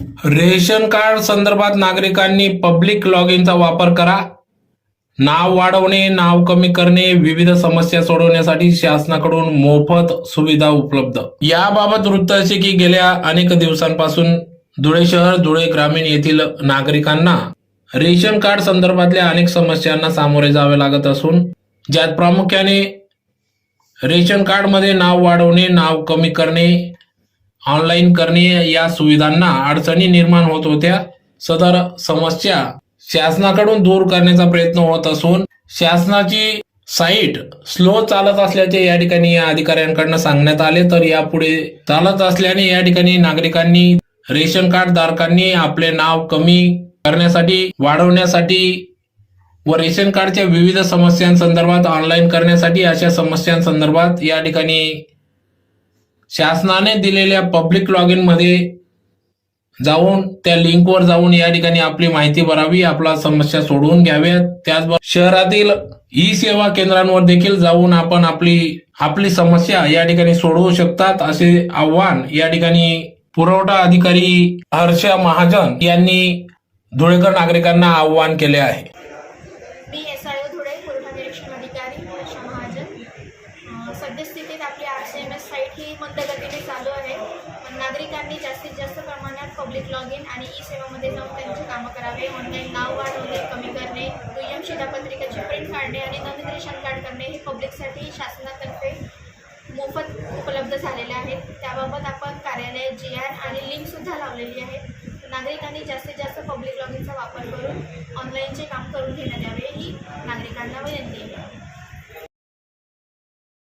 Ration card संदर्भात नागरिकांनी public log इनचा वापर करा. नाव वाढवणे नाव कमी करणे विविध समस्या सोडवण्यासाठी शासनाकडून मोफत सुविधा उपलब्ध. याबाबत वृत्त असे की गेल्या अनेक दिवसांपासून धुळे शहर धुळे ग्रामीण येथील नागरिकांना रेशन कार्ड संदर्भातल्या अनेक समस्यांना सामोरे जावे लागत असून ज्यात प्रामुख्याने रेशन कार्डमध्ये नाव वाढवणे नाव कमी करणे ऑनलाईन करणे या सुविधांना अडचणी निर्माण होत होत्या. सदर समस्या शासनाकडून दूर करण्याचा प्रयत्न होत असून शासनाची साईट स्लो चालत असल्याचे या ठिकाणी या अधिकाऱ्यांकडनं सांगण्यात आले. तर यापुढे चालत असल्याने या ठिकाणी नागरिकांनी रेशन कार्ड धारकांनी आपले नाव कमी करण्यासाठी वाढवण्यासाठी व रेशन कार्डच्या विविध समस्यांसंदर्भात ऑनलाईन करण्यासाठी अशा समस्यांसंदर्भात या ठिकाणी शासनाने दिलेल्या पब्लिक लॉग इनमध्ये जाऊन त्या लिंकवर जाऊन या ठिकाणी आपली माहिती भरावी आपला समस्या सोडवून घ्याव्यात. त्याचबरोबर शहरातील ई सेवा केंद्रांवर देखील जाऊन आपण आपली आपली समस्या या ठिकाणी सोडवू शकतात असे आव्हान या ठिकाणी पुरवठा अधिकारी हर्ष महाजन यांनी धुळेकर नागरिकांना आव्हान केले आहे. ही मंदगतीने चालू आहे. पण नागरिकांनी जास्तीत जास्त प्रमाणात पब्लिक लॉग इन आणि ई सेवामध्ये जाऊन त्यांची कामं करावे. ऑनलाईन नाव वाढवणे कमी करणे दुय्यम शिधापत्रिकेची प्रिंट काढणे आणि नवीन रेशन कार्ड करणे हे पब्लिकसाठी शासनातर्फे मोफत उपलब्ध झालेले आहेत. त्याबाबत आपण कार्यालय जी आर आणि लिंकसुद्धा लावलेली आहे. नागरिकांनी जास्तीत जास्त पब्लिक लॉगिनचा वापर करून ऑनलाईनचे काम करून घेण्यात यावे. ही नागरिकांना विनंती.